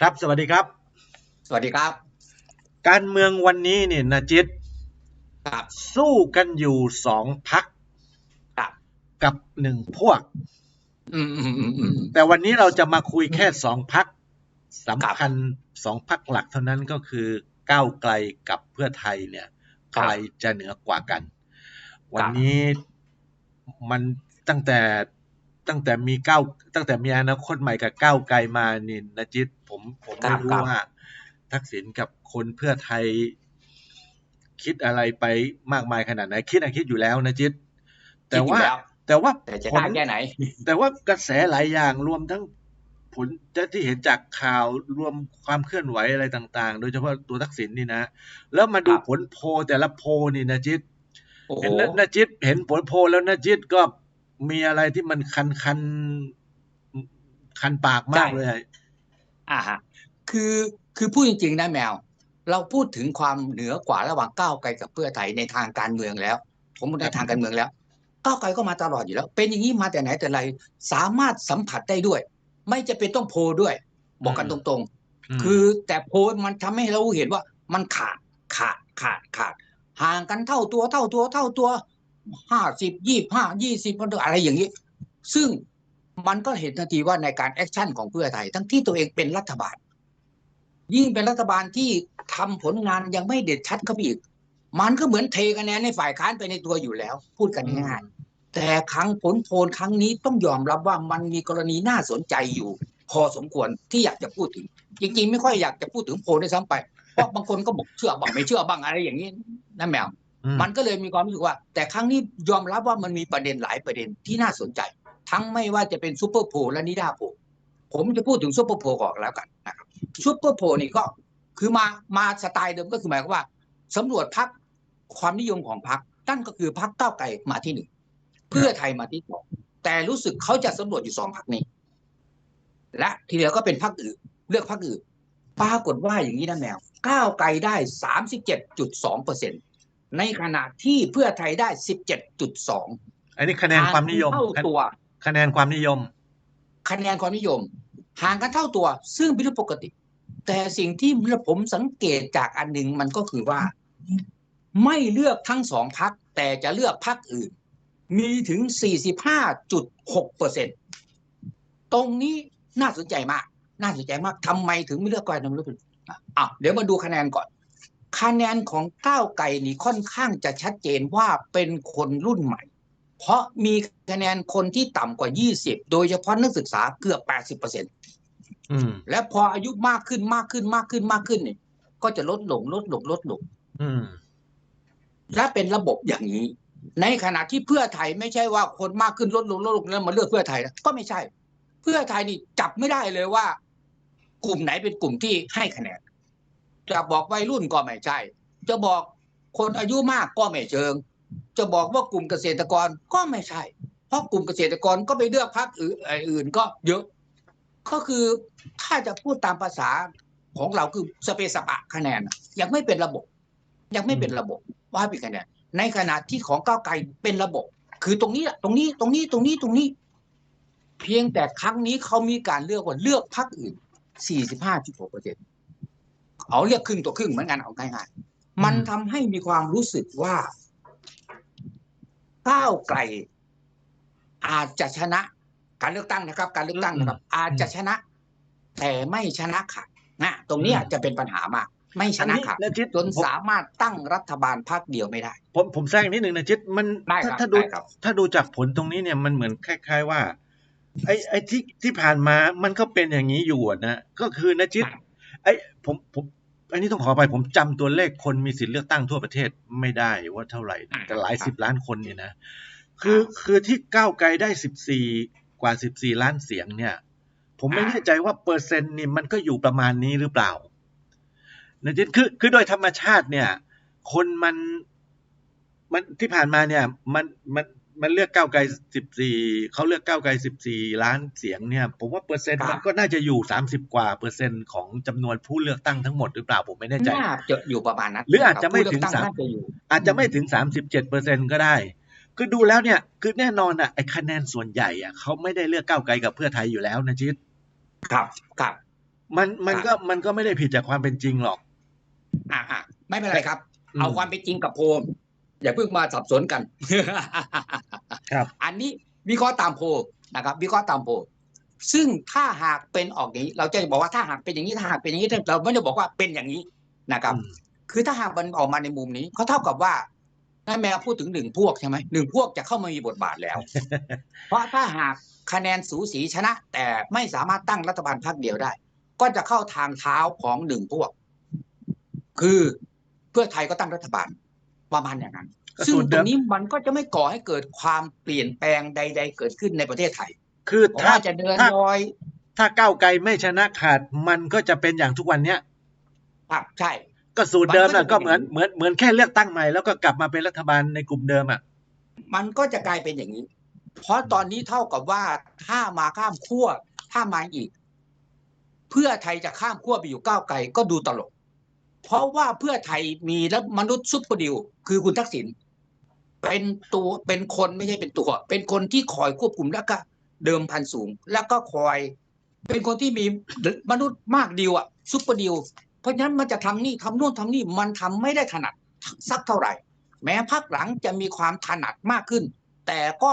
ครับสวัสดีครับ สวัสดีครับ การเมืองวันนี้เนี่ยนะจิตครับสู้กันอยู่สองพักครับกับหนึ่งพวกอืมอืมอืมอืมแต่วันนี้เราจะมาคุยแค่สองพักสำคัญสองพักหลักเท่านั้นก็คือก้าวไกลกับเพื่อไทยเนี่ยใครจะเหนือกว่ากัน วันนี้มันตั้งแต่ ตั้งแต่มีก้าวตั้งแต่มีอนาคตใหม่กับก้าวไกลมานี่นะจิตผมผมไม่รู้ว่า ทักษิณกับคนเพื่อไทย คิดอะไรไปมากมายขนาดไหนคิดอะคิดอยู่แล้วนะจิตแต่ว่าคิดอยู่ล้แต่ว่าแต่จะผลได้แค่ไหน แต่ว่ากระแสหลายอย่างรวมทั้งผลที่เห็นจากข่าวรวมความเคลื่อนไหวอะไรต่าง ๆ โดยเฉพาะตัวทักษิณนี่นะ แล้วมาดูครับผลโพลแต่ละโพลนี่นะจิตโอ้โหเห็นนะนะจิตเห็นผลโพลแล้วนะจิตก็ มีอะไรที่มันคันคันคันปากมากเลยอ่าฮะคือคือพูดจริงๆนะแมว เราพูดถึงความเหนือกว่าระหว่างก้าวไกลกับเพื่อไทยในทางการเมืองแล้ว ผมพูดในทางการเมืองแล้วก้าวไกลก็มาตลอดอยู่แล้ว เป็นอย่างนี้มาแต่ไหนแต่ไรสามารถสัมผัสได้ด้วย ไม่จะเป็นต้องโพลด้วย บอกกันตรงมๆคือแต่โพลมันทำให้เราเห็นว่ามันขาดขาดขาดขาด ห่างกันเท่าตัวเท่าตัวเท่าตัว ห้าสิบยี่ห้ายี่สิบอะไรอย่างนี้ ซึ่งมันก็เห็นทันทีว่าในการแอคชั่นของเพื่อไทย ทั้งที่ตัวเองเป็นรัฐบาล ยิ่งเป็นรัฐบาลที่ทำผลงานยังไม่เด็ดชัดเข้าไปอีก มันก็เหมือนเทคะแนนในฝ่ายค้านไปในตัวอยู่แล้ว พูดกันง่ายแต่ครั้งผลโพลครั้งนี้ต้องยอมรับว่ามันมีกรณีน่าสนใจอยู่ พอสมควรที่อยากจะพูดถึง จริง ๆ ไม่ค่อยอยากจะพูดถึงโพลด้วยซ้ำไปเพราะบางคนก็บอกเชื่อบ้างไม่เชื่อบ้างอะไรอย่างนี้นะแมว มันก็เลยมีความรู้สึกว่า แต่ครั้งนี้ยอมรับว่ามันมีประเด็นหลายประเด็นที่น่าสนใจ ทั้งไม่ว่าจะเป็นซูเปอร์โพลและนิดาโพลผมจะพูดถึงซูเปอร์โพลก่อนแล้วกันนะครับซูเปอร์โพลนี่ก็คือมามาสไตล์เดิมก็คือหมายความว่าสำรวจพักความนิยมของพักนั่นก็คือพักก้าวไกลมาที่หนึ่งเพื่อไทยมาที่สองแต่รู้สึกเขาจะสำรวจอยู่สองพักนี้ และทีเหลือก็เป็นพักอื่น เลือกพักอื่นปรากฏว่าอย่างนี้นะแมวก้าวไกลได้สามสิบเจ็ดจุดสองเปอร์เซ็นต์ ในขณะที่เพื่อไทยได้สิบเจ็ดจุดสองอันนี้คะแนนความนิยมเท่าตัว คะแนนความนิยม คะแนนความนิยม ห่างกันเท่าตัว ซึ่งเป็นเรื่องปกติ แต่สิ่งที่ผมสังเกตจากอันหนึ่งมันก็คือว่า ไม่เลือกทั้งสองพัก แต่จะเลือกพักอื่น มีถึง 45.6เปอร์เซ็นตรงนี้น่าสนใจมาก น่าสนใจมากทำไมถึงไม่เลือกก้อยทำไมเลือกอะเดี๋ยวมาดูคะแนนก่อน คะแนนของก้าวไกลนี่ค่อนข้างจะชัดเจนว่าเป็นคนรุ่นใหม่ เพราะมีคะแนนคนที่ต่ำกว่า 20 โดยเฉพาะนักศึกษาเกือบ 80เปอร์เซ็นอืมและพออายุมากขึ้นมากขึ้นมากขึ้นมากขึ้นเนี่ยก็จะลดลงลดลงลดลงอืมและเป็นระบบอย่างนี้ ในขณะที่เพื่อไทยไม่ใช่ว่าคนมากขึ้นลดลงลดลงแล้วมาเลือกเพื่อไทยนะก็ไม่ใช่ เพื่อไทยนี่จับไม่ได้เลยว่า กลุ่มไหนเป็นกลุ่มที่ให้คะแนน จะบอกวัยรุ่นก็ไม่ใช่ จะบอกคนอายุมากก็ไม่เชิง จะบอกว่ากลุ่มเกษตรกรก็ไม่ใช่ เพราะกลุ่มเกษตรกรก็ไปเลือกพรรคอื่นก็เยอะ ก็คือถ้าจะพูดตามภาษาของเราคือสเปซสปะคะแนนยังไม่เป็นระบบ ยังไม่เป็นระบบว่าเป็นคะแนนในขณะที่ของก้าวไกลเป็นระบบ คือตรงนี้ตรงนี้ตรงนี้ตรงนี้ตรงนี้ เพียงแต่ครั้งนี้เขามีการเลือกว่าเลือกพรรคอื่น 45.6เปอร์เซ็นต์ เขาเลือกครึ่งตัวครึ่งเหมือนกันเอาง่ายๆมันทำให้มีความรู้สึกว่าก้าวไกล อาจจะชนะ การเลือกตั้งนะครับ การเลือกตั้งนะครับ อาจจะชนะ แต่ไม่ชนะขาดนะตรงเนี้ยอืมจะเป็นปัญหามาก ไม่ชอันนะนี้ขาดนะจิตจนผมสามารถตั้งรัฐบาลพรรคเดียวไม่ได้ ผมผมแทรกนิดหนึ่งนะจิตมันได้ครับถ้าถ้าดูได้ครับถ้าดูจากผลตรงนี้เนี่ยมันเหมือนคล้าย ๆว่าไอ้ไอ้ที่ที่ผ่านมามันก็เป็นอย่างนี้อยู่อะนะก็คือนะจิตไอ้ผมผม อันนี้ต้องขอไปผมจำตัวเลขคนมีสิทธิ์เลือกตั้งทั่วประเทศไม่ได้ว่าเท่าไหร่อ่าแต่หลายครับสิบล้านคนเนี่ยนะคือคือที่ก้าวไกลได้สิบสี่กว่าสิบสี่ล้านเสียงเนี่ย ผมไม่แน่ใจว่าเปอร์เซ็นต์นี่มันก็อยู่ประมาณนี้หรือเปล่านะจิตคือคือโดยธรรมชาติเนี่ย คนมันมันที่ผ่านมาเนี่ย มันมัน มันเลือกก้าวไกลสิบสี่เขาเลือกก้าวไกลสิบสี่ล้านเสียงเนี่ย ผมว่าเปอร์เซ็นต์ครับมันก็น่าจะอยู่สามสิบกว่าเปอร์เซ็นต์ของจำนวนผู้เลือกตั้งทั้งหมดหรือเปล่าผมไม่แน่ใจน่าจะอยู่ประมาณนั้นหรืออาจจะไม่ผู้เลืถึงตั้สามน่าจะอยู่อาจจะไม่ถึงสามสิบเจ็ดเปอร์เซ็นก็ได้ คือดูแล้วเนี่ยคือแน่นอนอะไอ้คะแนนส่วนใหญ่อะเขาไม่ได้เลือกก้าวไกลกับเพื่อไทยอยู่แล้วนะจิตครับครับมันมันครับก็มันก็ไม่ได้ผิดจากความเป็นจริงหรอก อ่าอ่าไม่เป็นไรครับอืมเอาความเป็นจริงกับโพล อย่าเพิ่งมาสับสนกันครับ อันนี้วิเคราะห์ตามโพลนะครับ วิเคราะห์ตามโพลซึ่งถ้าหากเป็นออกอย่างนี้ เราจะบอกว่าถ้าหากเป็นอย่างนี้ถ้าหากเป็นอย่างนี้เราไม่ได้บอกว่าเป็นอย่างนี้นะครับอืมคือถ้าหากมันออกมาในมุมนี้เขาเท่ากับว่านั่นแม่พูดถึงหนึ่งพวกใช่ไหมหนึ่งพวกจะเข้ามามีบทบาทแล้ว เพราะถ้าหากคะแนนสูสีชนะ แต่ไม่สามารถตั้งรัฐบาลพรรคเดียวได้ ก็จะเข้าทางเท้าของหนึ่งพวก คือเพื่อไทยก็ตั้งรัฐบาล ประมาณอย่างนั้นก็ซึ่งสูตรตเดิรมงนี้มันก็จะไม่ก่อให้เกิดความเปลี่ยนแปลงใด ๆ เกิดขึ้นในประเทศไทย คือเพราะถ้าว่าจะเดินถ้ารอย ถ้าก้าวไกลไม่ชนะขาดมันก็จะเป็นอย่างทุกวันเนี้ยครับใช่ ก็สูตรเดิมมันก็น่ะจะก็เป็นเหมือนอย่างนี้เหมือนเหมือนแค่เลือกตั้งใหม่แล้วก็กลับมาเป็นรัฐบาลในกลุ่มเดิมอะมันก็จะกลายเป็นอย่างนี้ เพราะตอนนี้เท่ากับว่าถ้ามาข้ามขั้วถ้ามาอีก เพื่อไทยจะข้ามขั้วไปอยู่ก้าวไกลก็ดูตลก เพราะว่าเพื่อไทยมีแล้วมนุษย์ซุปเปอร์ดิวคือคุณทักษิณเป็นตัวเป็นคนไม่ใช่เป็นตัว เป็นคนที่คอยควบคุมแล้วก็เดิมพันสูง แล้วก็คอย เป็นคนที่มีมนุษย์มากดิวอะซุปเปอร์ดิวเพราะฉะนั้นมันจะทำนี่ทำโน่นทำนี่มันทำไม่ได้ถนัดสักเท่าไหร่ แม้พักหลังจะมีความถนัดมากขึ้น แต่ก็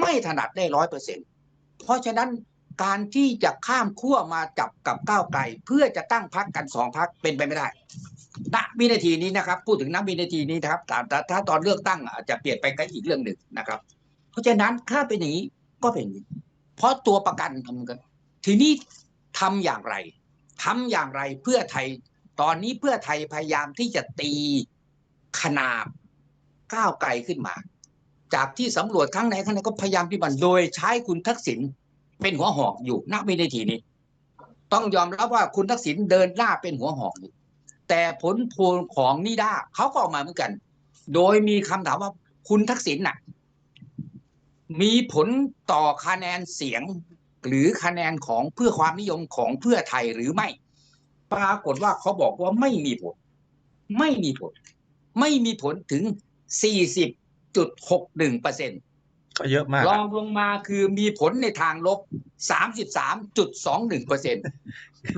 ไม่ถนัดได้ร้อยเปอร์เซ็นเพราะฉะนั้น การที่จะข้ามขั้วมาจับกับก้าวไกลเพื่อจะตั้งพักกันสองพักเป็นไปไม่ได้ณวินาทีนี้นะครับ พูดถึงณวินาทีนี้นะครับแต่ถ้าตอนเลือกตั้งอาจจะเปลี่ยนไปก็อีกเรื่องหนึ่งนะครับ เพราะฉะนั้นถ้าเป็นอย่างนี้ก็เป็นอย่างนี้เพราะตัวประกันทำกัน ทีนี้ทำอย่างไรทำอย่างไรเพื่อไทย ตอนนี้เพื่อไทยพยายามที่จะตีขนาบก้าวไกลขึ้นมา จากที่สำรวจครั้งไหนครั้งไหนก็พยายามที่มันโดยใช้คุณทักษิณ เป็นหัวหอกอยู่ณวินาทีนี้ ต้องยอมรับว่าคุณทักษิณเดินหน้าเป็นหัวหอกอยู่แต่ผลโพลของนิด้าเขาก็ออกมาเหมือนกัน โดยมีคำถามว่าคุณทักษิณน่ะ มีผลต่อคะแนนเสียง หรือคะแนนของเพื่อความนิยมของเพื่อไทยหรือไม่ ปรากฏว่าเขาบอกว่าไม่มีผล ไม่มีผล ไม่มีผลถึง 40.61เปอร์เซ็นต์ ก็เยอะมากรอะองลงมาคือมีผลในทางลบ 33.21เปอร์เซ็นต์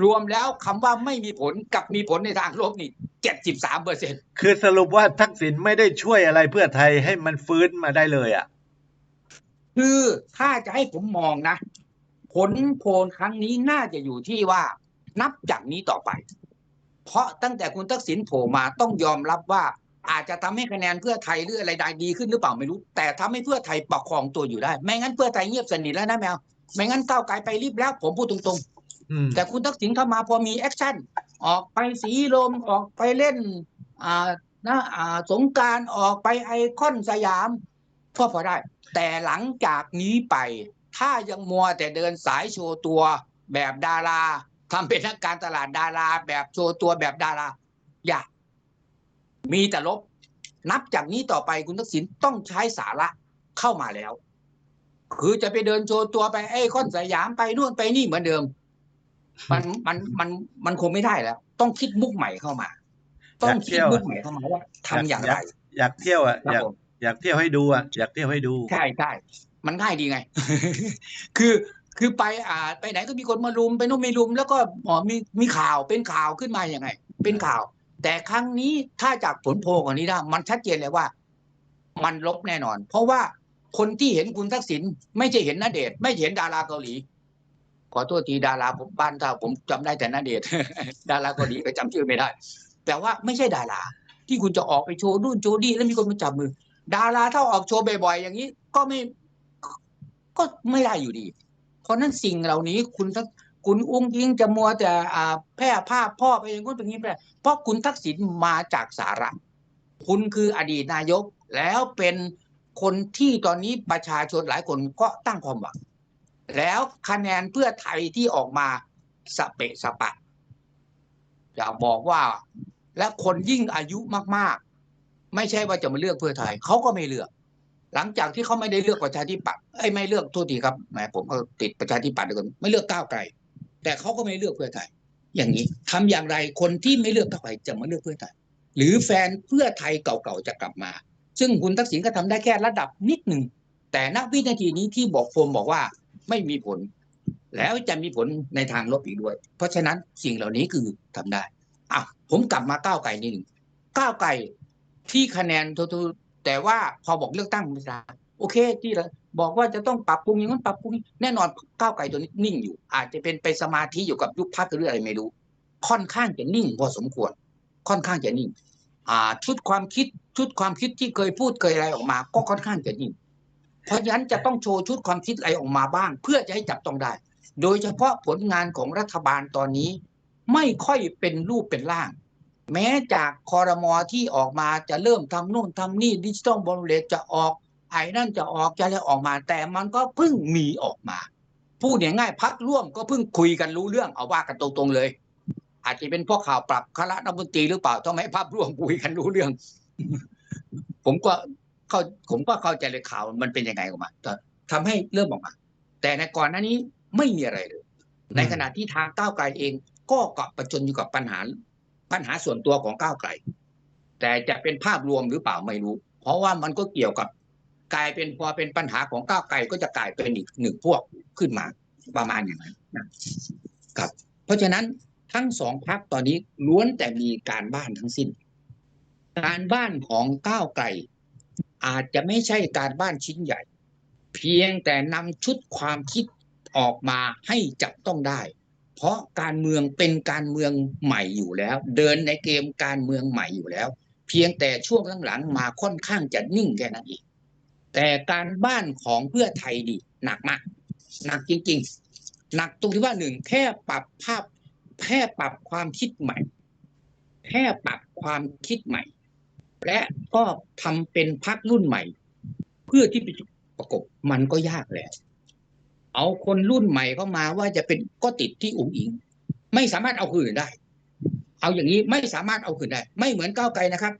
รวมแล้วคำว่าไม่มีผลกับมีผลในทางลบนี่ 73เปอร์เซ็นต์คือสรุปว่าทักษิณไม่ได้ช่วยอะไรเพื่อไทยให้มันฟื้นมาได้เลยอะ คือถ้าจะให้ผมมองนะ ผลโพลครั้งนี้น่าจะอยู่ที่ว่านับจากนี้ต่อไป เพราะตั้งแต่คุณทักษิณโผล่มาต้องยอมรับว่า อาจจะทำให้คะแนนเพื่อไทยหรืออะไรใดดีขึ้นหรือเปล่าไม่รู้ แต่ทำให้เพื่อไทยประคองตัวอยู่ได้ ไม่งั้นเพื่อไทยเงียบสนิทแล้วนะแมวไม่งั้นก้าวไกลไปรีบแล้ว ผมพูดตรงอืมๆแต่คุณทักษิณเข้ามาพอมีแอคชั่นออกไปสีลมออกไปเล่นอ่านะอ่าสงกรารออกไปไอคอนสยามพอพอได้ แต่หลังจากนี้ไป ถ้ายังมัวแต่เดินสายโชว์ตัวแบบดาราทำเป็นนักการตลาดดารา แบบโชว์ตัวแบบดารา อย่า มีแต่ลบ นับจากนี้ต่อไปคุณทักษิณต้องใช้สาระเข้ามาแล้ว คือจะไปเดินโชว์ตัวไปไอ้คอนสยามไปนู่นไปนี่เหมือนเดิม มันมันมันมันคงไม่ได้แล้ว ต้องคิดมุกใหม่เข้ามา ต้องคิดมุกใหม่เข้ามาว่าทำอย่างไรอยากเที่ยวอะครับอยากผมอยากเที่ยวให้ดูอะอยากเที่ยวให้ดูใช่ใช่มันง่ายดีไง คือคือไปอ่าไปไหนก็มีคนมาลุมไปโน่นไม่ลุม แล้วก็อ๋อมีมีข่าวเป็นข่าวขึ้นมาอย่างไง เป็นข่าว แต่ครั้งนี้ถ้าจากผลโพลของนี้ได้มันชัดเจนเลยว่า มันลบแน่นอน เพราะว่าคนที่เห็นคุณทักษิณไม่ใช่เห็นนาเดชไม่เห็นดาราเกาหลี ขอโทษทีดาราผมบ้านถ้าผมจำได้แต่นาเดชดาราเกาหลีก็จำชื่อไม่ได้ แต่ว่าไม่ใช่ดารา ที่คุณจะออกไปโชว์นู่นโชว์นี่แล้วมีคนมาจับมือ ดาราถ้าออกโชว์บ่อยๆอย่างนี้ ก็ไม่ก็ไม่ได้อยู่ดี เพราะนั้นสิ่งเหล่านี้คุณทักษ คุณอุ้งยิงจะมัวแต่แพร่ภาพพ่อไปอย่างนู้นอย่างนี้ไปเพราะคุณทักษิณมาจากสาระคุณคืออดีตนายกแล้วเป็นคนที่ตอนนี้ประชาชนหลายคนก็ตั้งความหวัง แล้วคะแนนเพื่อไทยที่ออกมาสเปะสปะอยากบอกว่า และคนยิ่งอายุมาก ๆ ไม่ใช่ว่าจะมาเลือกเพื่อไทยเขาก็ไม่เลือก หลังจากที่เขาไม่ได้เลือกประชาธิปัตย์ไอ้ไม่เลือกโทษทีครับแหมผมก็ติดประชาธิปัตย์ด้วยกันไม่เลือกก้าวไกล แต่เขาก็ไม่เลือกเพื่อไทย อย่างนี้ทำอย่างไรคนที่ไม่เลือกก้าวไกลจะมาเลือกเพื่อไทย หรือแฟนเพื่อไทยเก่าๆจะกลับมา ซึ่งคุณทักษิณก็ทำได้แค่ระดับนิดหนึ่งแต่ณวินาทีนี้ที่บอกโฟมบอกว่าไม่มีผล แล้วจะมีผลในทางลบอีกด้วย เพราะฉะนั้นสิ่งเหล่านี้คือทำได้อะผมกลับมาก้าวไกลนิดหนึ่งก้าวไกลที่คะแนนทุๆแต่ว่าพอบอกเลือกตั้งไม่ได้โอเคที่เรา บอกว่าจะต้องปรับปรุงอย่างนั้นปรับปรุงนี้แน่นอนก้าวไกลตัวนี้นิ่งอยู่ อาจจะเป็นไปสมาธิอยู่กับยุบพักหรืออะไรไม่รู้ ค่อนข้างจะนิ่งพอสมควร ค่อนข้างจะนิ่ง อ่า ชุดความคิดชุดความคิดที่เคยพูดเคยอะไรออกมา ก็ค่อนข้างจะนิ่ง เพราะฉะนั้นจะต้องโชว์ชุดความคิดอะไรออกมาบ้าง เพื่อจะให้จับต้องได้ โดยเฉพาะผลงานของรัฐบาลตอนนี้ ไม่ค่อยเป็นรูปเป็นร่าง แม้จากคอรมอที่ออกมาจะเริ่มทำนู่นทำนี่ดิจิตอลบอลเลตจะออก ไอ้นั่นจะออกจะอะไรออกมา แต่มันก็เพิ่งมีออกมาพูดง่ายๆพักร่วมก็เพิ่งคุยกันรู้เรื่องเอาว่ากันตรงๆเลย อาจจะเป็นเพราะข่าวปรับคณะรัฐมนตรีหรือเปล่าทำไมภาพร่วมคุยกันรู้เรื่อง ผมก็เข้าผมก็เข้าใจเลยข่าวมันเป็นยังไงออกมาแต่ทำให้เริ่มออกมา แต่ในก่อนหน้านี้ไม่มีอะไรเลย ในขณะที่ทางก้าวไกลเอง ก็เกาะประจนอยู่กับปัญหา ปัญหาส่วนตัวของก้าวไกล แต่จะเป็นภาพรวมหรือเปล่าไม่รู้ เพราะว่ามันก็เกี่ยวกับ กลายเป็นพอเป็นปัญหาของก้าวไกลก็จะกลายเป็นอีกหนึ่งพวกขึ้นมาประมาณอย่างนั้นครับ เพราะฉะนั้นทั้งสองพักตอนนี้ล้วนแต่มีการบ้านทั้งสิ้น การบ้านของก้าวไกลอาจจะไม่ใช่การบ้านชิ้นใหญ่ เพียงแต่นำชุดความคิดออกมาให้จับต้องได้ เพราะการเมืองเป็นการเมืองใหม่อยู่แล้ว เดินในเกมการเมืองใหม่อยู่แล้ว เพียงแต่ช่วงหลังๆมาค่อนข้างจะนิ่งแค่นั้นเอง แต่การบ้านของเพื่อไทยดีหนักมาก หนักจริง ๆ หนักตรงที่ว่าหนึ่งแค่ปรับภาพแค่ปรับความคิดใหม่ แค่ปรับความคิดใหม่ และก็ทำเป็นพักรุ่นใหม่ เพื่อที่จะประกบมันก็ยากแล้วเอาคนรุ่นใหม่เข้ามาว่าจะเป็นก็ติดที่อุ๋งอิง ไม่สามารถเอาคืนได้ เอาอย่างนี้ไม่สามารถเอาคืนได้ ไม่เหมือนก้าวไกลนะครับ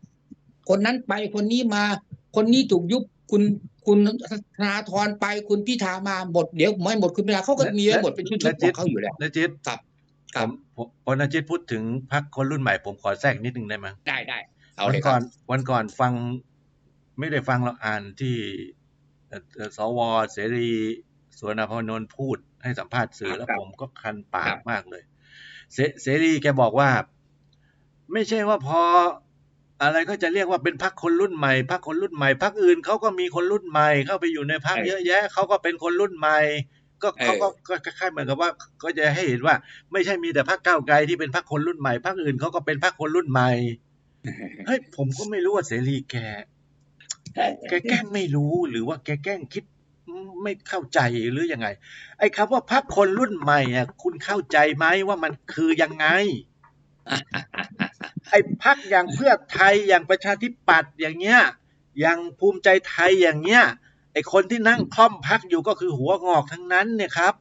คนนั้นไปคนนี้มาคนนี้ถูกยุบ คุณคุณธนาธรไปคุณพิธามาหมดเดี๋ยวไม่หมดคุณพิธาเขาก็มีไว้หมดเป็นชุดๆของเขาอยู่แล้วนะจิตครับคผรับมผมพอนาจิตพูดถึงพักคนรุ่นใหม่ผมขอแทรกนิดนึงได้ไหมได้ได้เอาวัเลยคก่รัอบนวันก่อนฟังไม่ได้ฟังเราอ่านที่เอ่อเอ่อสวเสรีสวนพนนท์พูดให้สัมภาษณ์สื่อแล้วผมก็คันปากมากเลย เสเสรีแกบอกว่า ไม่ใช่ว่าพอ อะไรก็จะเรียกว่าเป็นพักคนรุ่นใหม่พักคนรุ่นใหม่พักอื่นเขาก็มีคนรุ่นใหม่เข้าไปอยู่ในพักเยอะแยะเขาก็เป็นคนรุ่นใหม่ ก็เขาก็ก็คล้ายๆเหมือนกับว่า ก็จะให้เห็นว่า ไม่ใช่มีแต่พรรคก้าวไกลที่เป็นพรรคคนรุ่นใหม่พรรคอื่นเขาก็เป็นพรรคคนรุ่นใหม่เฮ้ยผมก็ไม่รู้ว่าเสรีแกแกแกล้งไม่รู้หรือว่าแกแกล้งคิดไม่เข้าใจหรือยังไง ไอ้คำว่าพรรคคนรุ่นใหม่อะคุณเข้าใจไหมว่ามันคือยังไง ไอ้พรรคอย่างเพื่อไทยอย่างประชาธิปัตย์อย่างเงี้ยอย่างภูมิใจไทยอย่างเงี้ยไอ้คนที่นั่งคล่อมพักอยู่ก็คือหัวงอกทั้งนั้นเนี่ยครับ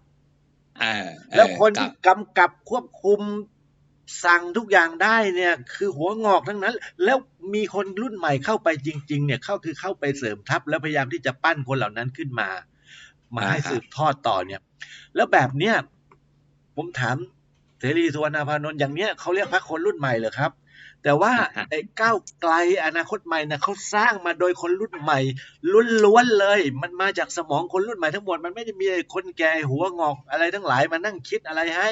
อ่าแล้วคนครัที่บกำกับควบคุมสั่งทุกอย่างได้เนี่ย คือหัวงอกทั้งนั้น แล้วมีคนรุ่นใหม่เข้าไปจริง ๆ เนี่ยเข้าคือเข้าไปเสริมทัพ แล้วพยายามที่จะปั้นคนเหล่านั้นขึ้นมา มาให้สืบทอดต่อเนี่ย แล้วแบบเนี้ยผมถาม เสรีสุวรรณพานนท์อย่างเนี้ยเขาเรียกพรรคคนรุ่นใหม่เหรอครับ แต่ว่าไอ้ก้าวไกลอนาคตใหม่นะเขาสร้างมาโดยคนรุ่นใหม่ล้วนๆเลย มันมาจากสมองคนรุ่นใหม่ทั้งหมดมันไม่ได้มีไอ้คนแก่หัวงอกอะไรทั้งหลายมานั่งคิดอะไรให้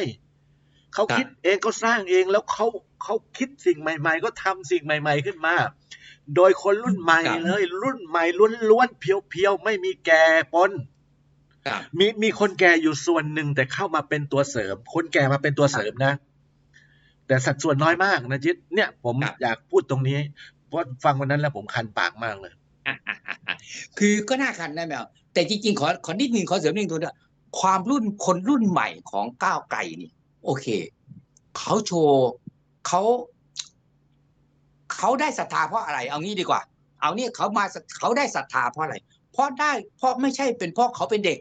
เขาคิดเองก็สร้างเองแล้วเขาเขาคิดสิ่งใหม่ ๆ ก็ทำสิ่งใหม่ ๆขึ้นมา โดยคนรุ่นใหม่ครับเลย รุ่นใหม่ล้วนๆเพียวๆไม่มีแก่ปนครับ มีมีคนแก่อยู่ส่วนหนึ่งแต่เข้ามาเป็นตัวเสริม คนแก่มาเป็นตัวเสริมนะ แต่สัดส่วนน้อยมากนะจิตเนี่ย ผมครับอยากพูดตรงนี้ เพราะฟังวันนั้นแล้วผมคันปากมากเลย คือก็น่าคันได้ไหมเอาแต่จริงๆ ขอขอนิดนึงขอเสริมนิดนึงตัวเนี้ยความรุ่นคนรุ่นใหม่ของก้าวไกลนี่ โอเคเขาโชว์เขาเขาได้ศรัทธาเพราะอะไร เอางี้ดีกว่า เอานี่เขามาเขาได้ศรัทธาเพราะอะไร เพราะได้เพราะไม่ใช่เป็นเพราะเขาเป็นเด็ก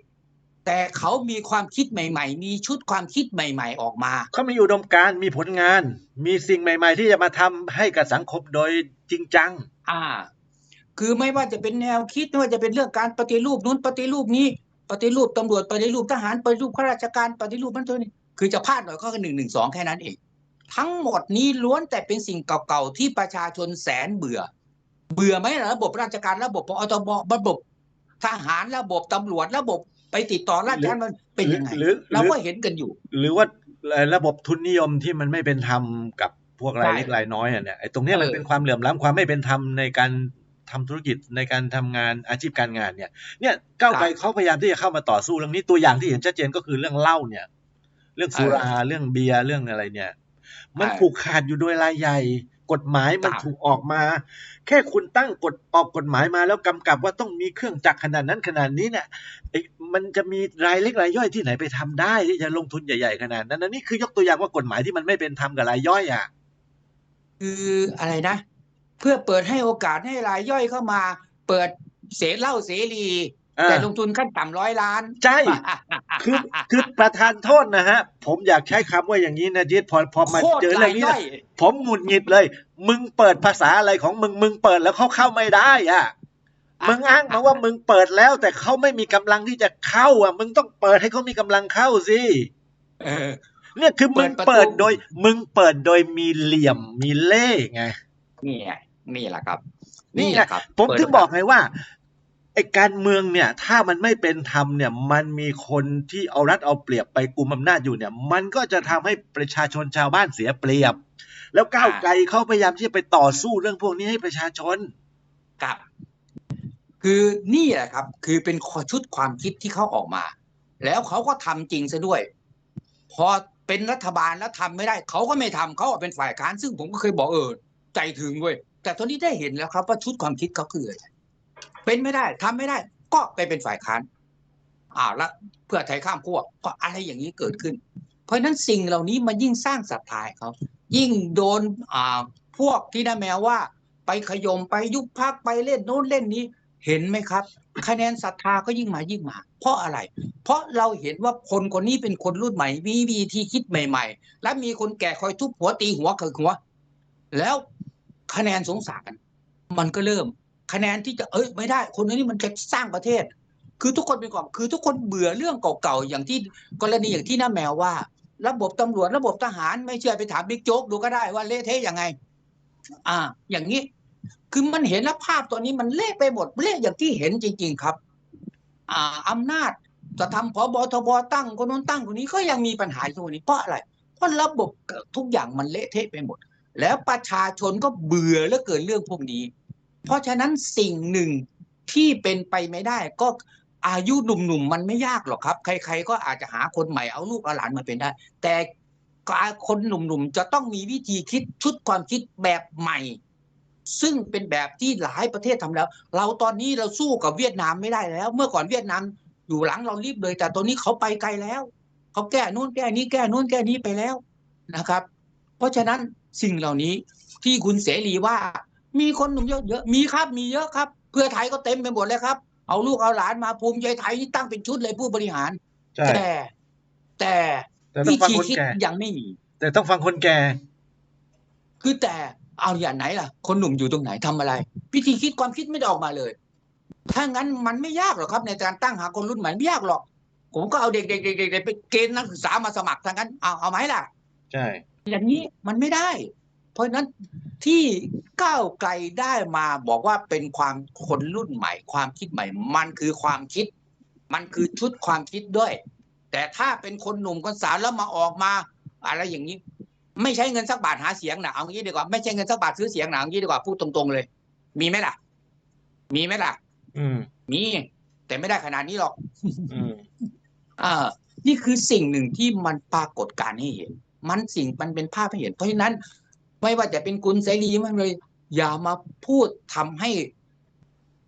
แต่เขามีความคิดใหม่ ๆ มีชุดความคิดใหม่ ๆ ออกมา เขามีอุดมการณ์มีผลงาน มีสิ่งใหม่ ๆ ที่จะมาทำให้กับสังคมโดยจริงจัง อ่า คือไม่ว่าจะเป็นแนวคิดไม่ว่าจะเป็นเรื่องการปฏิรูปนู้นปฏิรูปนี้ ปฏิรูปตำรวจปฏิรูปทหารปฏิรูปข้าราชการปฏิรูปนั้นตัวนี้คือจะพลาดหน่อยก็หนึ่งหนึ่งสองแค่นั้นเองทั้งหมดนี้ล้วนแต่เป็นสิ่งเก่าๆที่ประชาชนแสนเบื่อ เบื่อไหมล่ะระบบราชการระบบปอตบระบบทหารระบบตำรวจระบบ ไปติดต่อราชการมันเป็นยังไงหรือหเรารือก็เห็นกันอยู่ หรือว่าเอ่อระบบทุนนิยมที่มันไม่เป็นธรรมกับพวกรายเล็กใช่รายน้อยอะเนี่ยไอ้ตรงเนี้ยมันเออเป็นความเหลื่อมล้ำความไม่เป็นธรรมในการทำธุรกิจในการทำงานอาชีพการงานเนี่ย เนี่ยก้าวไกลเขาพยายามที่จะเข้ามาต่อสู้เรื่องนี้ตัวอย่างที่เห็นชัดเจนก็คือเรื่องเหล้าเนี่ย เรื่องสุราเรื่องเบียร์เรื่องอะไรเนี่ย มันผูกขาดอยู่โดยรายใหญ่ กฎหมายมันครับถูกออกมา แค่คุณตั้งกฎออกกฎหมายมาแล้วกำกับว่าต้องมีเครื่องจักรขนาดนั้นขนาดนี้เนี่ยไอ้มันจะมีรายเล็กรายย่อยที่ไหนไปทำได้ที่จะลงทุนใหญ่ ๆ ขนาดนั้นอันนี่คือยกตัวอย่างว่ากฎหมายที่มันไม่เป็นธรรมกับรายย่อยอะคืออะไรนะ เพื่อเปิดให้โอกาสให้รายย่อยเข้ามา เปิดเสรีเหล่าเสรีอ่า แต่ลงทุนขั้นต่ำร้อยล้าน ใช่ คือคือประธานโทษนะฮะ ผมอยากใช้คำว่าอย่างนี้นะจิตพอพอมาโคตรเจอราเรื่อยงนี้ย่นะอยผมหงุดหงิดเลย มึงเปิดภาษาอะไรของมึงมึงเปิดแล้วเขาเข้าไม่ได้อะมึงอ้างมาว่ามึงเปิดแล้ว แต่เขาไม่มีกำลังที่จะเข้า อะ มึงต้องเปิดให้เขามีกำลังเข้าสิเออเนี่ยคือมึงเปิดประตูเปิดโดย มึงเปิดโดยมีเหลี่ยมมีเล่ห์ไงนี่ไงนี่แหละครับ นี่ไงแหละครับ ผมเปิดถึงบอกไงว่า ไอ้การเมืองเนี่ยถ้ามันไม่เป็นธรรมเนี่ยมันมีคนที่เอารัดเอาเปรียบไปกุมอำนาจอยู่เนี่ยมันก็จะทำให้ประชาชนชาวบ้านเสียเปรียบ แล้วก้าวไกลเขาพยายามที่จะไปต่อสู้เรื่องพวกนี้ให้ประชาชนครับ คือนี่แหละครับ คือเป็นชุดความคิดที่เขาออกมา แล้วเขาก็ทำจริงซะด้วย พอเป็นรัฐบาลแล้วทำไม่ได้เขาก็ไม่ทำเขาเป็นฝ่ายค้านซึ่งผมก็เคยบอกเออใจถึงเว้ยแต่ตอนนี้ได้เห็นแล้วครับว่าชุดความคิดเขาคืออะไร เป็นไม่ได้ทำไม่ได้ ก็ไปเป็นฝ่ายค้านอ้าวแล้วเพื่อไทยข้ามขั้วก็อะไรอย่างนี้เกิดขึ้น เพราะฉะนั้นสิ่งเหล่านี้มันยิ่งสร้างศรัทธาเขายิ่งโดนอ่าพวกที่น่าแมวว่า ไปขยมไปยุบพักไปเล่นโน้นเล่นนี้ เห็นไหมครับ คะแนนศรัทธาก็ยิ่งมายิ่งมา เพราะอะไร เพราะเราเห็นว่าคนคนนี้เป็นคนรุ่นใหม่มีวิธีคิดใหม่ ๆ และมีคนแก่คอยทุบหัวตีหัวเขิกหัว แล้วคะแนนสงสารมันก็เริ่ม คะแนนที่จะเอ้ยไม่ได้ คนนี้มันจะสร้างประเทศ คือทุกคนเป็นก่อนคือทุกคนเบื่อเรื่องเก่าๆอย่างที่กรณีอย่างที่น้าแมวว่า ระบบตำรวจระบบทหารไม่เชื่อไปถามบิ๊กโจ๊กดูก็ได้ว่าเละเทะยังไง อ่า อย่างนี้ คือมันเห็นแล้วภาพตัวนี้มันเละไปหมดเละอย่างที่เห็นจริง ๆครับ อ่าอำนาจจะทำพบทบตั้งคนนู้นตั้งคนนี้ก็ยังมีปัญหาอยู่นี้เพราะอะไร เพราะระบบทุกอย่างมันเละเทะไปหมด แล้วประชาชนก็เบื่อเหลือเกินเรื่องพวกนี้ เพราะฉะนั้นสิ่งหนึ่งที่เป็นไปไม่ได้ ก็อายุหนุ่มๆมันไม่ยากหรอกครับ ใคร ๆ ก็อาจจะหาคนใหม่เอาลูกเอาหลานมาเป็นได้ แต่คนหนุ่มๆจะต้องมีวิธีคิดชุดความคิดแบบใหม่ ซึ่งเป็นแบบที่หลายประเทศทำแล้ว เราตอนนี้เราสู้กับเวียดนามไม่ได้แล้ว เมื่อก่อนเวียดนามอยู่หลังเรารีบเลย แต่ตอนนี้เขาไปไกลแล้วเขาแก้นู่นแก้นี้แก้นู่นแก้นี้ไปแล้วนะครับ เพราะฉะนั้นสิ่งเหล่านี้ที่คุณเสรีว่า มีคนหนุ่มเยอะๆมีครับ มีเยอะครับ เพื่อไทยก็เต็มไปหมดเลยครับ เอาลูกเอาหลานมาภูมิใจไทยนี่ตั้งเป็นชุดเลยผู้บริหาร ใช่ แต่ แต่แต่ต้อวิงฟังธีคนคิดแก่ ยังไม่มี แต่ต้องฟังคนแก่ คือแต่เอาอย่างไหนล่ะ คนหนุ่มอยู่ตรงไหนทำอะไรวิธีคิดความคิดไม่ได้ออกมาเลย ถ้างั้นมันไม่ยากหรอกครับ ในการตั้งหาคนรุ่นใหม่ไม่ยากหรอก ผมก็เอาเด็กๆๆๆไปเกณฑ์นักศึกษามาสมัครทางนั้นเอาเอาไหมล่ะ ใช่ อย่างนี้มันไม่ได้ เพราะฉะนั้นที่ก้าวไกลได้มาบอกว่าเป็นความคนรุ่นใหม่ ความคิดใหม่ มันคือความคิด มันคือชุดความคิดด้วย แต่ถ้าเป็นคนหนุ่มคนสาวแล้วมาออกมา อะไรอย่างนี้ ไม่ใช้เงินสักบาทหาเสียงนะเอางี้ดีกว่าไม่ใช่เงินสักบาทซื้อเสียงนะเอางี้ดีกว่าพูดตรงๆเลย มีไหมล่ะ มีไหมล่ะ อืมมีแต่ไม่ได้ขนาดนี้หรอกอืมอ่านี่คือสิ่งหนึ่งที่มันปรากฏการณ์ให้เห็น มันสิ่งมันเป็นภาพให้เห็น เพราะฉะนั้น ไม่ว่าจะเป็นคุณเสรีมันเลย อย่ามาพูดทำให้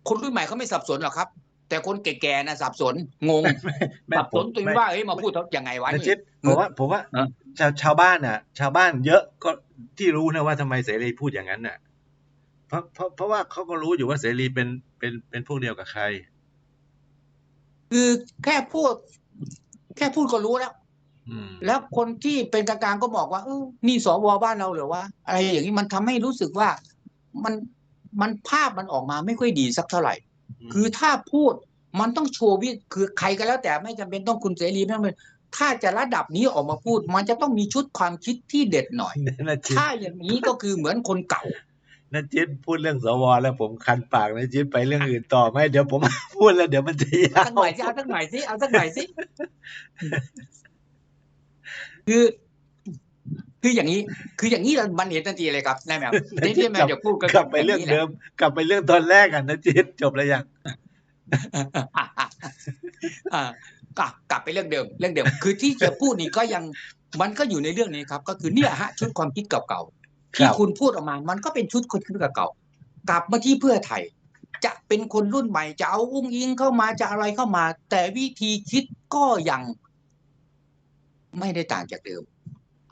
คนรุ่นใหม่เขาไม่สับสนหรอกครับ แต่คนแก่ๆนะสับสนงงแม่สับผสมนตัวเองไม่ว่าเอ้ยมาพูดยังไงวะนะนี่จิตผมว่าผมว่าฮะชาวชาวบ้านน่ะ ชาวบ้านเยอะก็ที่รู้นะว่าทำไมเสรีพูดอย่างนั้นน่ะ เพราะเพราะเพราะว่าเขาก็รู้อยู่ว่าเสรีเป็นเป็นเป็นพวกเดียวกับใคร คือแค่พูด แค่พูดก็รู้แล้วอืม แล้วคนที่เป็นกลางๆก็บอกว่าเออนี่สวบ้านเราเหรือวะอะไรอย่างนี้มันทำให้รู้สึกว่ามันมันภาพมันออกมาไม่ค่อยดีสักเท่าไหร่ คือถ้าพูดมันต้องโชว์วิคือใครก็แล้วแต่ไม่จำเป็นต้องคุณเสรีไม่ต้องเป็นถ้าจะระดับนี้ออกมาพูด มันจะต้องมีชุดความคิดที่เด็ดหน่อยนะจิตถ้าอย่างนี้ก็คือเหมือนคนเก่านันจิตพูดเรื่องสวแล้วผมคันปากนันจิตไปเรื่องอื่นต่อไหมเดี๋ยวผมพูดแล้วเดี๋ยวมันจะยาสักวหน่อยสิเอาสักหน่อยสิเอาสักหน่อยสิ คือ คืออย่างนี้ คืออย่างนี้เรามันเห็นทันทีเลยครับนายแมวที่ที่แมวจะพูดก็กลับไปเรื่องเดิม กลับไปเรื่องตอนแรกอะนันจิตจบแล้วยังอ่ากลับกลับไปเรื่องเดิม เรื่องเดิม คือที่จะพูดนี่ก็ยังมันก็อยู่ในเรื่องนี้ครับ ก็คือเนี่ยฮะชุดความคิดเก่าๆที่ครับคุณพูดออกมา มันก็เป็นชุดความคิดเก่าๆกลับมาที่เพื่อไทย จะเป็นคนรุ่นใหม่จะเอาอุ้งอิงเข้ามาจะอะไรเข้ามา แต่วิธีคิดก็ยัง ไม่ได้ต่างจากเดิม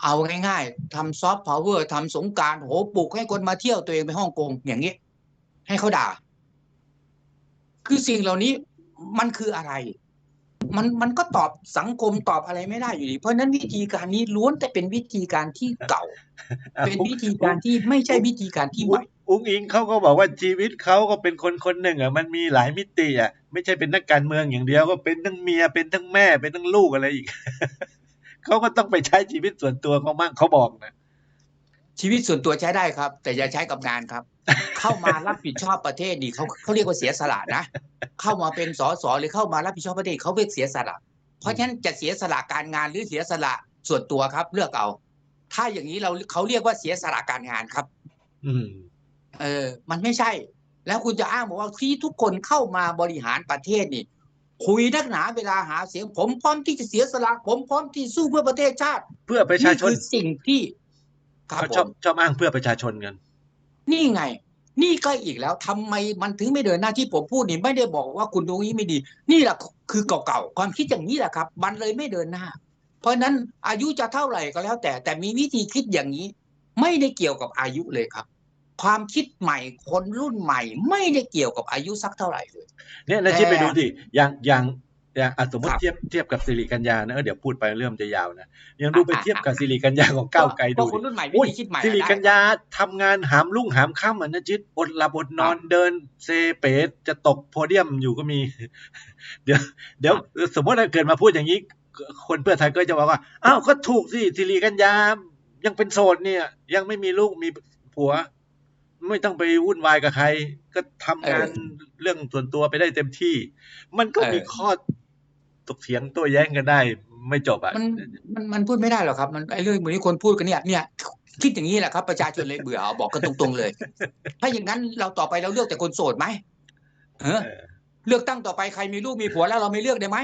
เอาง่ายๆทำซอฟต์พาวเวอร์ทำสงกรารโหปลุกให้คนมาเที่ยวตัวเองไปฮ่องกงอย่างนี้ ให้เขาด่า คือสิ่งเหล่านี้มันคืออะไร มันมันก็ตอบสังคมตอบอะไรไม่ได้อยู่ดี เพราะฉะนั้นวิธีการนี้ล้วนแต่เป็นวิธีการที่เก่า เป็นวิธีการที่ไม่ใช่วิธีการที่ใหม่อุ้งอิงเขาก็บอกว่าชีวิตเขาก็เป็นคนคนหนึ่งอะมันมีหลายมิติอะไม่ใช่เป็นนักการเมืองอย่างเดียวก็เป็นทั้งเมียเป็นทั้งแม่เป็นทั้งลูกอะไรอีก เขาก็ต้องไปใช้ชีวิตส่วนตัวเขามั่งเขาบอกนะชีวิตส่วนตัวใช้ได้ครับ แต่อย่าใช้กับงานครับ เข้ามารับผิดชอบประเทศนี่เขาเขาเรียกว่าเสียสละนะเข้ามาเป็นสสหรือเข้ามารับผิดชอบประเทศเขาเรียกเสียสละเพราะฉะนั้นจะเสียสละการงานหรือเสียสละส่วนตัวครับ เลือกเอา ถ้าอย่างนี้เราเขาเรียกว่าเสียสละการงานครับ อืม เออ มันไม่ใช่ แล้วคุณจะอ้างบอกว่าที่ทุกคนเข้ามาบริหารประเทศนี่ คุยนักหนาเวลาหาเสียงผมพร้อมที่จะเสียสละผมพร้อมที่สู้เพื่อประเทศชาติเพื่อประชาชนคือสิ่งที่ครับเขาผชอบมชอบอ้างเพื่อประชาชนกัน นี่ไง นี่ก็อีกแล้วทำไมมันถึงไม่เดินหน้าที่ผมพูดนี่ไม่ได้บอกว่าคุณตรงนี้ไม่ดี นี่แหละคือเก่าๆความคิดอย่างนี้แหละครับ มันเลยไม่เดินหน้า เพราะฉะนั้นอายุจะเท่าไหร่ก็แล้วแต่แต่มีวิธีคิดอย่างนี้ ไม่ได้เกี่ยวกับอายุเลยครับ ความคิดใหม่คนรุ่นใหม่ ไม่ได้เกี่ยวกับอายุสักเท่าไหร่เลยเนี่ยนะชิดแต่ไปดูดิอย่างอย่างอย่างอะสมมติครับเทียบเทียบกับสิริกัญญานะเออเดี๋ยวพูดไปเรื่องมันจะยาวนะยังดูไปอะเทียบกับสิริกัญญาของก้าวไกลเพดูราะคนดิรุ่นใหม่วิโอ้ยธีคิดใหม่สิริได้กัญญาทำงานหามรุ่งหามค่ำอะนะจิตอดหลับอดนอนเดินเซเปจะตกโพเดียมอยู่ก็มี เดี๋ยว เดี๋ยวสมมติถ้าเกิดมาพูดอย่างนี้ คนเพื่อไทยก็จะบอกว่าอ้าวก็ถูกสิสิริกัญญายังเป็นโสดเนี่ย ยังไม่มีลูกมีผัว ไม่ต้องไปวุ่นวายกับใคร ก็ทำงานเรื่องส่วนตัวไปได้เต็มที่ มันก็มีข้อตกเถียงโตัวแย้งกันได้ ไม่จบอะมันมันมันพูดไม่ได้หรอกครับ มันไอ้เรื่องเหมือนที่คนพูดกันเนี่ยเนี่ยคิดอย่างนี้แหละครับประชาชนเลยเบื่อเอาบอกกันตรงๆเลย ถ้าอย่างนั้นเราต่อไปเราเลือกแต่คนโสดไหมเออเออเลือกตั้งต่อไปใครมีลูกมีผัวแล้วเราไม่เลือกได้ไหม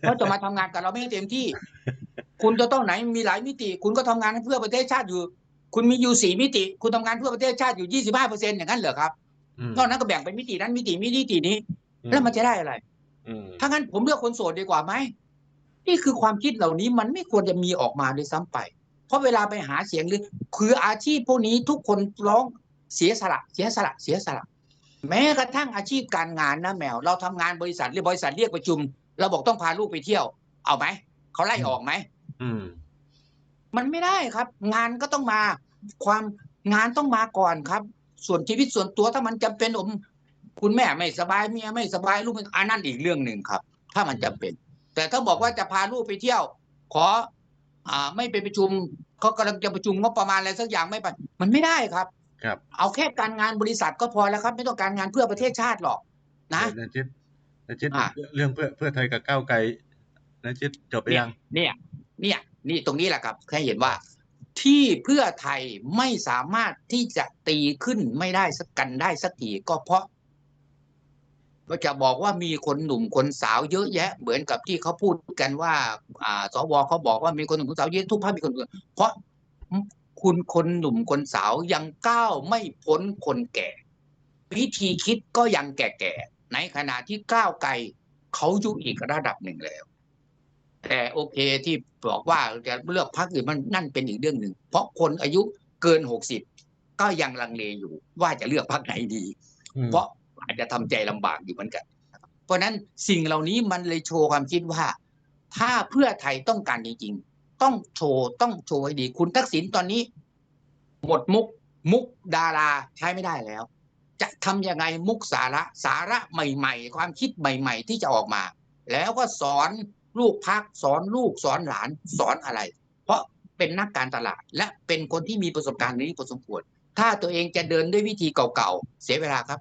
เพราะจะมาทำงานกับเราไม่ให้เต็มที่ คุณจะต้องไหนมีหลายมิติ คุณก็ทำงานเพื่อประเทศชาติอยู่ คุณมีอยู่สี่มิติ คุณทำงานเพื่อประเทศชาติอยู่ยี่สิบห้าเปอร์เซ็นต์อย่างนั้นเหรอครับอืมนอกนั้นก็แบ่งเป็นมิตินั้นมิติมิตินี้ แล้วมันจะได้อะไรอืมถ้างั้นผมเลือกคนโสดดีกว่าไหมนี่คือความคิดเหล่านี้มันไม่ควรจะมีออกมาด้วยซ้ำไป เพราะเวลาไปหาเสียงหรือคืออาชีพพวกนี้ทุกคนร้องเสียสละ เสียสละ เสียสละ แม้กระทั่งอาชีพการงานนะแมว เราทำงานบริษัทเรียกบริษัทเรียกประชุม เราบอกต้องพาลูกไปเที่ยว เอาไหมเขาไล่ออกไหมอื มมันไม่ได้ครับ งานก็ต้องมาความงานต้องมาก่อนครับ ส่วนชีวิตส่วนตัวถ้ามันจำเป็นผมคุณแม่ไม่สบายเมียไม่สบายลูกไม่อันนั้นอีกเรื่องหนึ่งครับ ถ้ามันจำเป็น แต่ถ้าบอกว่าจะพาลูกไปเที่ยว ขออ่าไม่ไปประชุมเขากำลังจะประชุมงบประมาณอะไรสักอย่างไม่ไปมันไม่ได้ครับ ครับ เอาแค่การงานบริษัทก็พอแล้วครับ ไม่ต้องการงานเพื่อประเทศชาติหรอก นะเดี๋ยวนะชิดนะชิดอะเรื่องเพื่อเพื่อไทยกับก้าวไกลนะชิดจบไปยังเนี่ย เนี่ย นี่ตรงนี้แหละครับแค่เห็นว่าที่เพื่อไทยไม่สามารถที่จะตีขึ้นไม่ได้สักกันได้สักทีก็เพราะ ก็จะบอกว่ามีคนหนุ่มคนสาวเยอะแยะ เหมือนกับที่เขาพูดกันว่าอ่าสวเขาบอกว่ามีคนหนุ่มคนสาวเยอะทุกภาคมีคน เพราะคุณคนหนุ่มคนสาวยังก้าวไม่พ้นคนแก่ วิธีคิดก็ยังแก่ๆในขณะที่ก้าวไกลเขาอยู่อีกระดับหนึ่งแล้ว แต่โอเคที่บอกว่าจะเลือกพรรคอื่นมันนั่นเป็นอีกเรื่องหนึ่ง เพราะคนอายุเกินหกสิบก็ยังลังเลอยู่ว่าจะเลือกพรรคไหนดีอืมเพราะอาจจะทำใจลำบากอยู่เหมือนกัน เพราะฉะนั้นสิ่งเหล่านี้มันเลยโชว์ความคิดว่า ถ้าเพื่อไทยต้องการจริงๆ ต้องโชว์ต้องโชว์ให้ดี คุณทักษิณตอนนี้ หมดมุกมุกดาราใช้ไม่ได้แล้ว จะทำยังไงมุกสาระสาระใหม่ ๆ ความคิดใหม่ ๆ ที่จะออกมา แล้วก็สอน ลูกพักสอนลูกสอนหลานสอนอะไร เพราะเป็นนักการตลาด และเป็นคนที่มีประสบการณ์ในนี้พอสมควร ถ้าตัวเองจะเดินด้วยวิธีเก่าๆ เสียเวลาครับ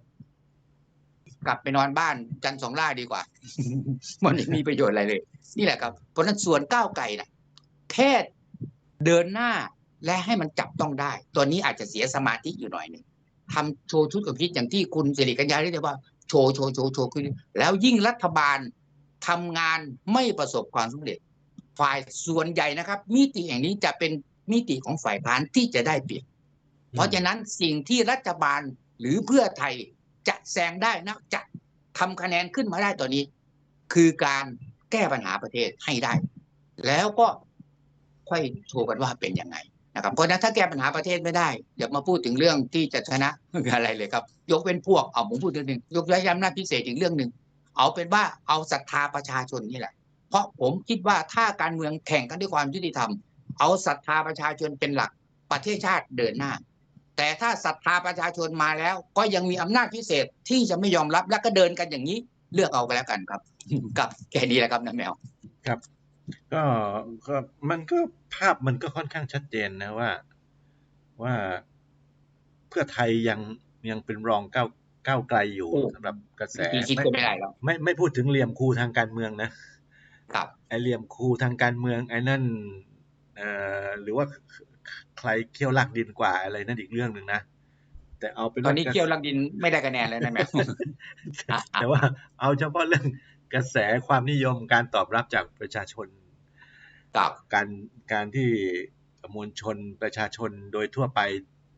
กลับไปนอนบ้านจันสองล่าดีกว่า มันไม่มีประโยชน์อะไรเลย นี่แหละครับ เพราะนั้นส่วนก้าวไกลนะแค่เดินหน้าและให้มันจับต้องได้ ตัวนี้อาจจะเสียสมาธิอยู่หน่อยหนึ่งทำโชว์ชุดกับพิษอย่างที่คุณสิริกัญญาได้ว่าโชว์โชว์โชว์โชว์ขึ้นแล้วยิ่งรัฐบาล ทำงานไม่ประสบความสำเร็จ ฝ่ายส่วนใหญ่นะครับ มิติอย่างนี้จะเป็นมิติของฝ่ายค้านที่จะได้เปรียบเพราะฉะนั้นสิ่งที่รัฐบาลหรือเพื่อไทยจะแซงได้นะจะทำคะแนนขึ้นมาได้ตอนนี้ คือการแก้ปัญหาประเทศให้ได้ แล้วก็ค่อยโชว์กันว่าเป็นยังไงนะครับเพราะฉะนั้นถ้าแก้ปัญหาประเทศไม่ได้อย่ามาพูดถึงเรื่องที่จะชนะอะไรเลยครับ ยกเป็นพวกเอาผมพูดเรื่องหนึ่งยกย้ายอำนาจพิเศษอีกเรื่องหนึ่ง เอาเป็นว่าเอาศรัทธาประชาชนนี่แหละ เพราะผมคิดว่าถ้าการเมืองแข่งกันด้วยความยุติธรรม เอาศรัทธาประชาชนเป็นหลักประเทศชาติเดินหน้า แต่ถ้าศรัทธาประชาชนมาแล้ว ก็ยังมีอำนาจพิเศษที่จะไม่ยอมรับและก็เดินกันอย่างนี้เลือกเอาไปแล้วกันครับกับแค่นี้แหละครับน้าแมวครับ ก็ก็มันก็ภาพมันก็ค่อนข้างชัดเจนนะว่าว่าเพื่อไทยยังยังเป็นรองก้าว ก้าวไกลอยู่โอ้สำหรับกระแสที่คิดไม่ก็ไม่ได้แล้วไม่ไม่พูดถึงเหลี่ยมคูทางการเมืองนะครับไอเหลี่ยมคูทางการเมืองไอ้นั่นเอ่อหรือว่าใครเคี่ยวลากดินกว่าอะไรนั่นอีกเรื่องหนึ่งนะแต่เอาเป็นตอนว่านี้เกี่ยวลังดินไม่ได้คะแนนเลยนะแมวแต่ว่าเอาเฉพาะเรื่องกระแสความนิยมการตอบรับจากประชาชนครับการการที่มวลชนประชาชนโดยทั่วไป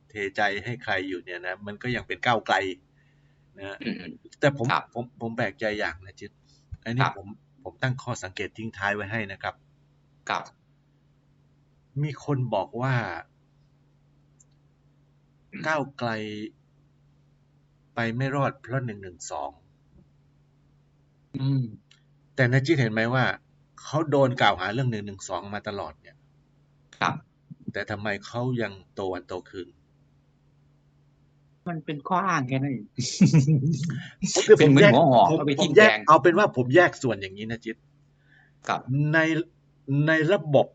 เทใจให้ใครอยู่เนี่ยนะมันก็ยังเป็นก้าวไกล นะอืมแต่ผมครับผมผมแปลกใจอย่างนะจิตอันนี้ครับผมผมตั้งข้อสังเกตทิ้งท้ายไว้ให้นะครับครับมีคนบอกว่าอืมก้าวไกลไปไม่รอดเพราะหนึ่งหนึ่งสองอืมแต่นายจิตเห็นไหมว่า เขาโดนกล่าวหาเรื่องหนึ่งหนึ่งสองมาตลอดเนี่ย ครับ แต่ทำไมเขายังโตวันโตคืน มันเป็นข้ออ้างแค่นั้นเองคือเป็นเหมือนแยกหัวหอกผมเอาไปผทิ่มมแยกแทงเอาเป็นว่าผมแยกส่วนอย่างนี้นะจิตครับในในระบบ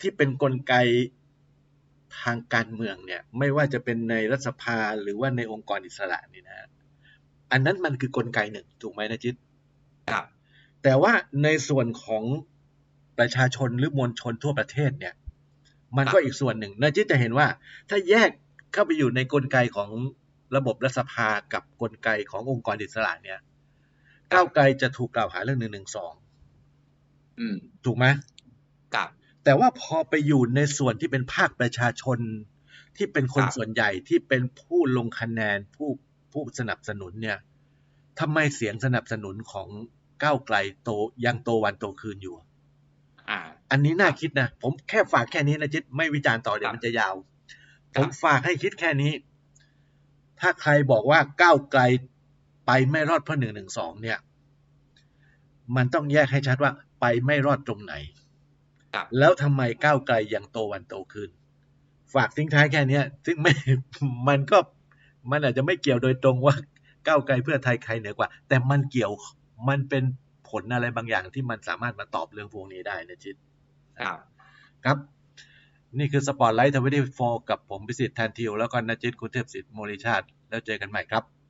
ที่เป็นกลไกทางการเมืองเนี่ย ไม่ว่าจะเป็นในรัฐสภาหรือว่าในองค์กรอิสระนี่นะฮะอันนั้นมันคือกลไกหนึ่งถูกไหมนะจิตครับแต่ว่าในส่วนของประชาชนหรือมวลชนทั่วประเทศเนี่ย มันก็อีกส่วนหนึ่งนะจิตจะเห็นว่า ถ้าแยก เข้าไปอยู่ในกลไกของระบบรัฐสภากับกลไกขององค์กรอิสระเนี่ยก้าวไกลจะถูกกล่าวหาเรื่องหนึ่งหนึ่งสองอืมถูกไหมครับ แต่ว่าพอไปอยู่ในส่วนที่เป็นภาคประชาชนที่เป็นคนครับส่วนใหญ่ที่เป็นผู้ลงคะแนนผู้ผู้สนับสนุนเนี่ยทำไมเสียงสนับสนุนของก้าวไกลโตยังโตวันโตคืนอยู่ อ่า อันนี้น่าคิดนะ ผมแค่ฝากแค่นี้นะจิตไม่วิจารณ์ต่อเดี๋ยวครับมันจะยาวครั ผบมฝากให้คิดแค่นี้ ถ้าใครบอกว่าก้าวไกลไปไม่รอดเพราะหนึ่งหนึ่งสองเนี่ย มันต้องแยกให้ชัดว่าไปไม่รอดตรงไหนครับแล้วทำไมก้าวไกลยังโตวันโตคืนฝากทิ้งท้ายแค่เนี้ยซึ่งไม่ มันก็มันอาจจะไม่เกี่ยวโดยตรงว่าก้าวไกลเพื่อไทยใครเหนือกว่า แต่มันเกี่ยวมันเป็นผลอะไรบางอย่างที่มันสามารถมาตอบเรื่องพวกนี้ได้นะจิตครับ ครับ นี่คือสปอร์ตไลท์ทวิตี้โฟกับผมพิสิทธิ์แทนทิวแล้วก็นจิตคุณเทพสิทธิ์โมริชาติ แล้วเจอกันใหม่ครับ